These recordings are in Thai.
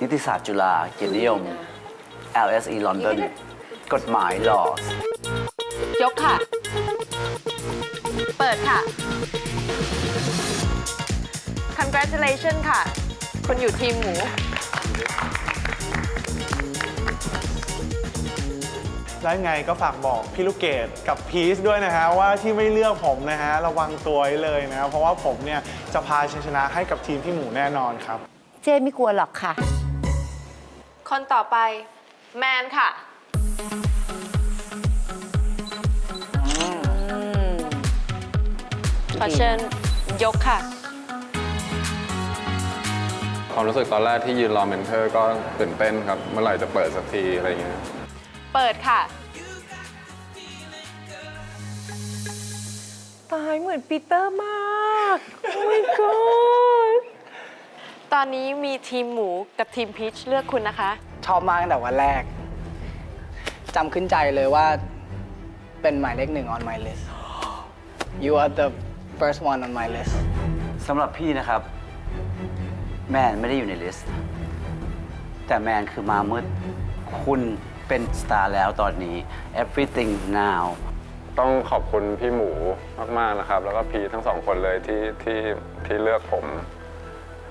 นิติศาสตร์จุฬาเกียรตินิยม LSE London กฎหมาย laws ยกค่ะ เปิดค่ะ congratulation ค่ะ คุณอยู่ทีมหมู แล้วยังไงก็ฝากบอกพี่ลูกเกดกับพีซด้วยนะฮะว่าที่ไม่เลือกผมนะฮะระวังตัวไว้เลยนะ เพราะว่าผมเนี่ยจะพาชัยชนะให้กับทีมพี่หมูแน่นอนครับ เจ้ไม่กลัวหรอกค่ะ คนต่อไปแมนค่ะ ขอเชิญยกค่ะ ความรู้สึกตอนแรกที่ยืนรอเมนเทอร์ก็ตื่นเต้นครับ เมื่อไหร่จะเปิดสักทีอะไรเงี้ย เปิดค่ะ ตายเหมือนปีเตอร์มาก โอ้ my god ต อนนี้มีทีมหมูกับทีมพีชเลือกคุณนะคะ ชอบมากตั้งแต่วันแรกจำขึ้นใจเลยว่าเป็นหมายเลขหนึ่ง on my list you are the first one on my list สำหรับพี่นะครับ แมนไม่ได้อยู่ในลิสต์ แต่แมนคือมามืด คุณเป็นสตาร์แล้วตอนนี้ everything now ต้องขอบคุณพี่หมูมาก ๆ นะครับ แล้วก็พีทั้งสองคนเลยที่ที่ที่เลือกผม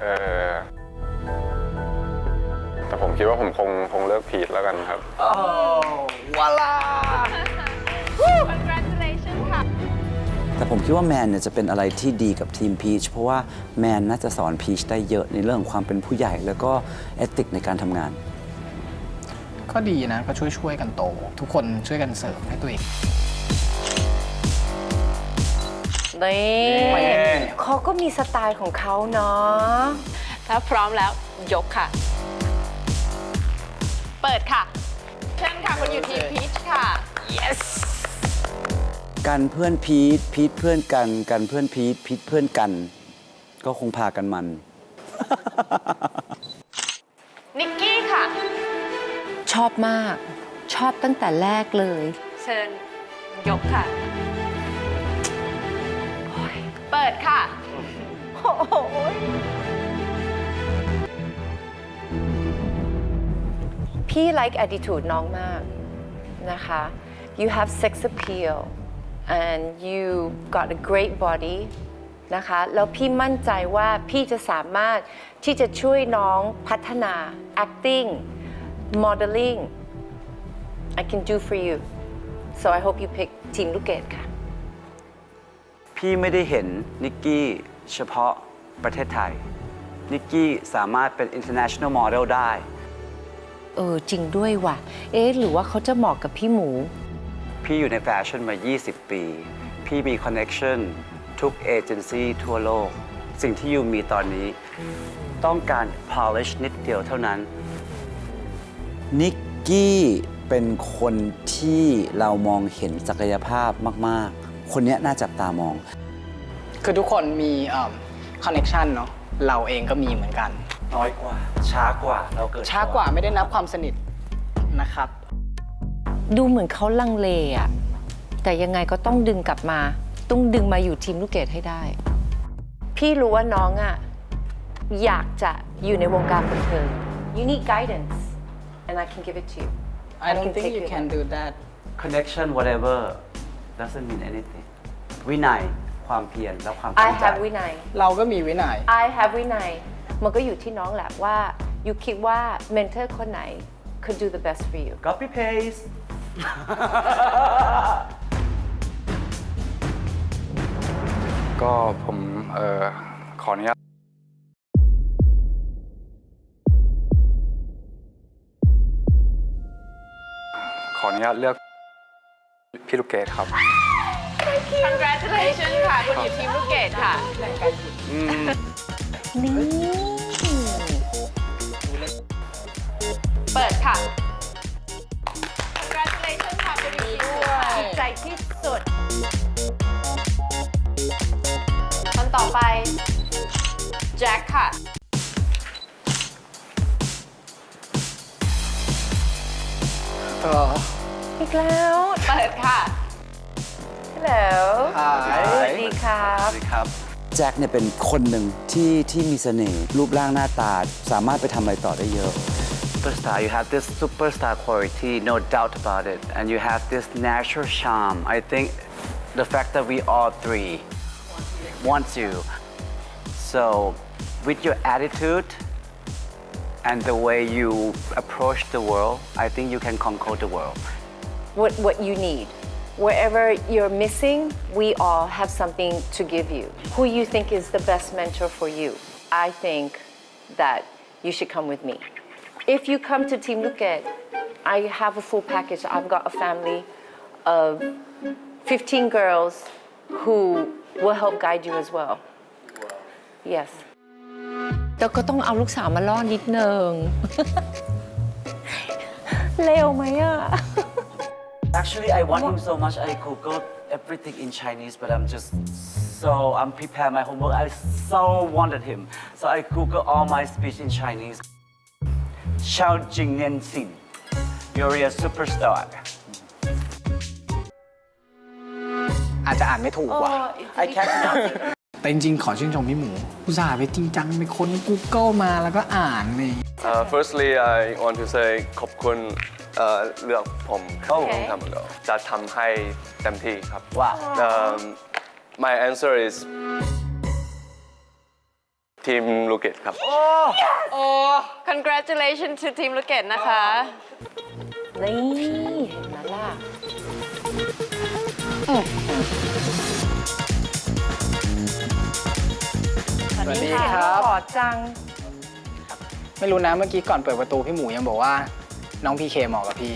เออแต่ผมคิดว่าผมคงคงเลือกพีทแล้วกันครับ congratulation ค่ะ แต่ผมคิดว่าแมนเนี่ยจะเป็นอะไรที่ดีกับทีมพีชเพราะว่าแมนน่าจะสอนพีชได้เยอะในเรื่องของความเป็นผู้ใหญ่ แล้วก็เอติกในการทำงาน ก็ดีนะก็ช่วยช่วยๆกันโต ทุกคนช่วยกันเสริมให้ตัวเอง นี่เขาก็มีสไตล์ของเขาเนาะ ถ้าพร้อมแล้วยกค่ะ เปิดค่ะเชิญค่ะคุณอยู่ทีมพีชค่ะ yes กันเพื่อนพีทพีทเพื่อนกันกันเพื่อนพีทพีทเพื่อนกัน ก็คงพากันมัน นิกกี้ค่ะ ชอบมาก ชอบตั้งแต่แรกเลย เชิญยกค่ะเปิ ดค่ะพี่ like attitude น้องมากนะคะ you have sex appeal and you got a great body นะคะแล้วพี่มั่นใจว่าพี่จะสามารถที่จะช่วยน้องพัฒนา acting modeling I can do for you so I hope you pick ทีมลูกเกดค่ะ พี่ไม่ได้เห็นนิกกี้เฉพาะประเทศไทย นิกกี้สามารถเป็น international model ได้ เออจริงด้วยว่ะ เอ๊ะหรือว่าเขาจะเหมาะกับพี่หมู พี่อยู่ในแฟชั่นมา 20 ปี พี่มีคอนเน็ชันทุกเอเจนซี่ทั่วโลก สิ่งที่ยูมีตอนนี้ ต้องการ polish นิดเดียวเท่านั้น นิกกี้เป็นคนที่เรามองเห็นศักยภาพมาก ๆ คนเนี้ยน่าจับตามอง คือทุกคนมีคอนเน็ชันเนาะเราเองก็มีเหมือนกัน น้อยกว่า ช้ากว่าเราเกิดช้ากว่าไม่ได้นับความสนิทนะครับ ดูเหมือนเขาลังเลอะแต่ยังไงก็ต้องดึงกลับมา ต้องดึงมาอยู่ทีมลูกเกดให้ได้ พี่รู้ว่าน้องอะอยากจะอยู่ในวงการบันเทิง you need guidance and I can give it to you I don't can think take you it. can do that connection whatever doesn't mean anything วินัยความเพียรและความ I ตั้งใจ have วินัย เราก็มีวินัย I have วินัย มันก็อยู่ที่น้องแหละว่า you คิดว่าเมนเทอร์คนไหน could do the best for you copy paste ก็ผมเออขออนุญาตขออนุญาตเลือก พี่ลูกเกดครับ congratulation ค่ะ คุณอยู่ทีมลูกเกดค่ะนี่เปิดค่ะ congratulation ค่ะ คุณอยู่ทีมหมูค่ะดีใจที่สุด คนต่อไป แจ็คค่ะก็อี กแล้ว เปิดค่ะฮัลโหล Hi สวัสดีครับ สวัสดีครับ แจ็คเนี่ยเป็นคนหนึ่งที่ที่มีเสน่ห์รูปร่างหน้าตาสามารถไปทำอะไรต่อได้เยอะ Superstar you have this superstar quality no doubt about it and you have this natural charm I think the fact that we all three want you so with your attitude and the way you approach the world I think you can conquer the world what, what you need. Wherever you're missing, we all have something to give you. Who you think is the best mentor for you? I think that you should come with me. If you come to Team Luket, I have a full package. I've got a family of 15 girls who will help guide you as well. Yes. แต่ก็ต้องเอาลูกสาวมาล่อนิดนึง เร็วไหมอ่ะ Actually, I want him so much. I googled everything in Chinese, but I'm just so I'm prepared my homework. I so wanted him, so I googled all my speech in Chinese. Xiao Jingnian Xin, you're a superstar. อาจจะอ่านไม่ถูกว่ะ I can't pronounce it. แต่จริงๆ ขอชื่นชมพี่หมูอุตส่าห์ไปจริงจังไปค้น Google มาแล้วก็อ่านนี่ Uh, firstly I want to say ขอบคุณเอ่อเลือกผมเข้าทำแล้วจะทำให้เต็มที่ครับ Wow. Um, my answer is Team Luket ครับ congratulations to Team Luket นะคะ นี่เห็นไหมล่ะ สวัสดีครับหล่อจัง ไม่รู้นะเมื่อกี้ก่อนเปิดประตูพี่หมูยังบอกว่า น้องพีเคเหมาะกับพี่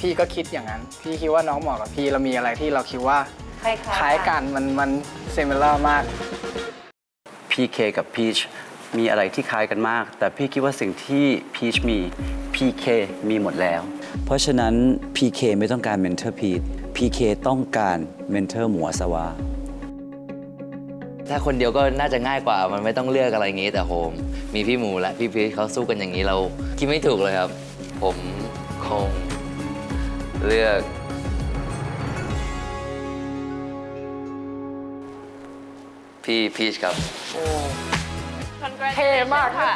พี่ก็คิดอย่างนั้น พี่คิดว่าน้องเหมาะกับพี่เรามีอะไรที่เราคิดว่าคล้ายๆคล้ายกันมันมันเซมิลามาก PK กับ Peach มีอะไรที่คล้ายกันมาก แต่พี่คิดว่าสิ่งที่ Peach มี PK มีหมดแล้ว เพราะฉะนั้น PK ไม่ต้องการเมนเทอร์ Peach PK ต้องการเมนเทอร์หมัวสวา ถ้าคนเดียวก็น่าจะง่ายกว่า มันไม่ต้องเลือกอะไรอย่างนี้ แต่โฮมมีพี่หมูและพี่พีชเขาสู้กันอย่างนี้เราคิดไม่ถูกเลยครับ ผมคงเลือกพี่พีชครับเท่มากค่ะ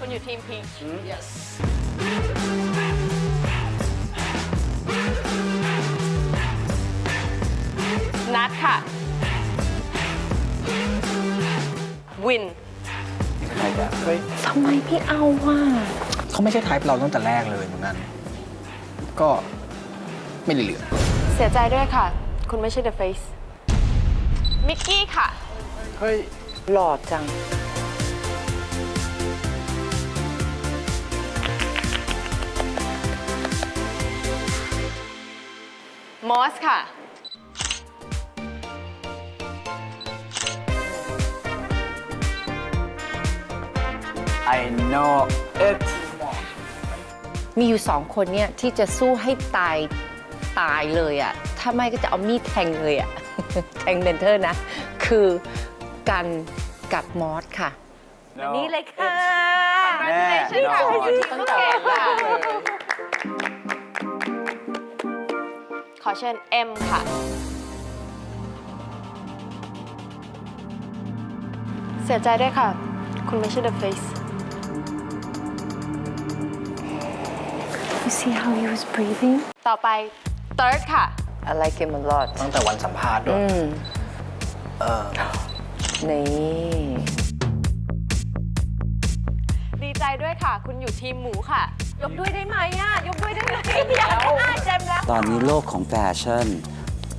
คุณอยู่ทีม Peach yes ไมพี่เอาว่ะเขาไม่ใช่ไทป์เราตั้งแต่แรกเลยเหมือนกัน ก็ไม่ได้เหลือ เสียใจด้วยค่ะ คุณไม่ใช่ The Face มิกกี้ค่ะ เฮ้ย หล่อจัง มอสค่ะ I know it มีอยู่สองคนเนี่ยที่จะสู้ให้ตายตายเลยอะ่ะถ้าไม่ก็จะเอามีดแทงเลยอะ่ะแทงเมนเทอร์นะ คือกันกับมอสค่ะ No นี่เลยค่ะ แน่นอน ตั้งแต่วันแรกเลย ขอเชิญเอ็มค่ะ เสียใจด้วยค่ะ คุณไม่ใช่ The Face see how he was breathing ต่อไป Third ค่ะ I like him a lot ตั้งแต่วันสัมภาษณ์ด้วยนี่ ดีใจด้วยค่ะ คุณอยู่ทีมหมูค่ะ ยกด้วยได้ไหมอะ ยกด้วยได้ไหมอยากได้เจมแล้ว ตอนนี้โลกของแฟชั่น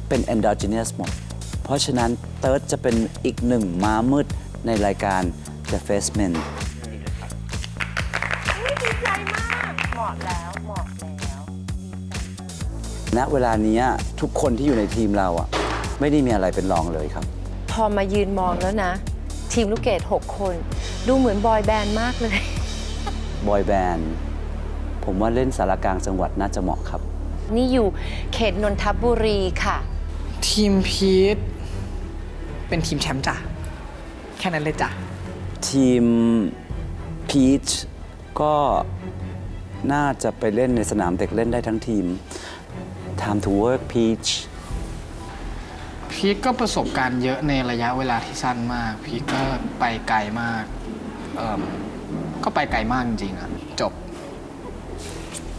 เป็น endogenous หมด เพราะฉะนั้นเติร์ดจะเป็นอีกหนึ่งม้ามืดในรายการ The Face Men ณเวลานี้ทุกคนที่อยู่ในทีมเราอะไม่ได้มีอะไรเป็นรองเลยครับ พอมายืนมองแล้วนะ ทีมลูกเกด6 คน ดูเหมือนบอยแบนด์มากเลย บอยแบนด์ผมว่าเล่นสารกลางจังหวัดน่าจะเหมาะครับ นี่อยู่เขตนนทบุรีค่ะ ทีมพีทเป็นทีมแชมป์จ้ะ แค่นั้นเลยจ้ะ ทีมพีชก็น่าจะไปเล่นในสนามเด็กเล่นได้ทั้งทีม Time to work Peach พีพีคก็ประสบการณ์เยอะในระยะเวลาที่สั้นมาก พีคก็ไปไกลมากเอิ่มก็ไปไกลมากจริงๆอะ